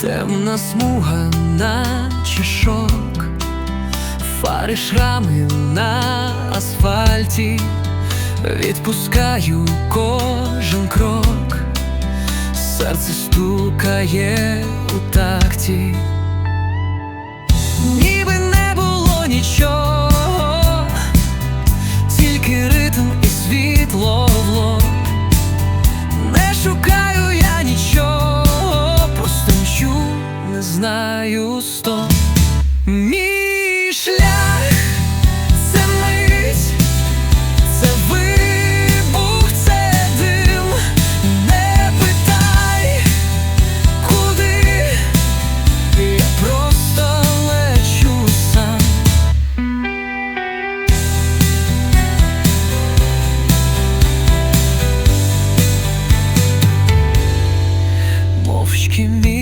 Темна смуга, наче шок, фари шрами на асфальті, відпускаю кожен крок, серце стукає у такті, стоп. Мій шлях це мить, вибух, це дим. Не питай, куди, я просто лечу сам. Мовчки міряю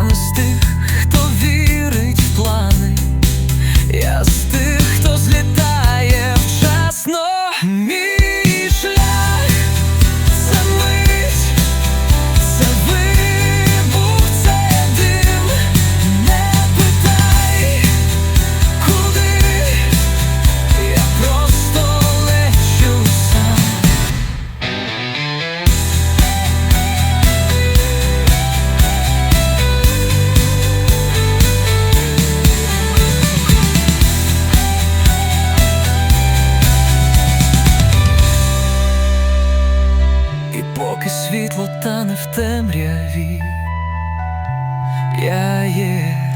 Я з тих, хто вірить в плани, я з тих, хто злітає вчасно. Поки світло тане в темряві, я є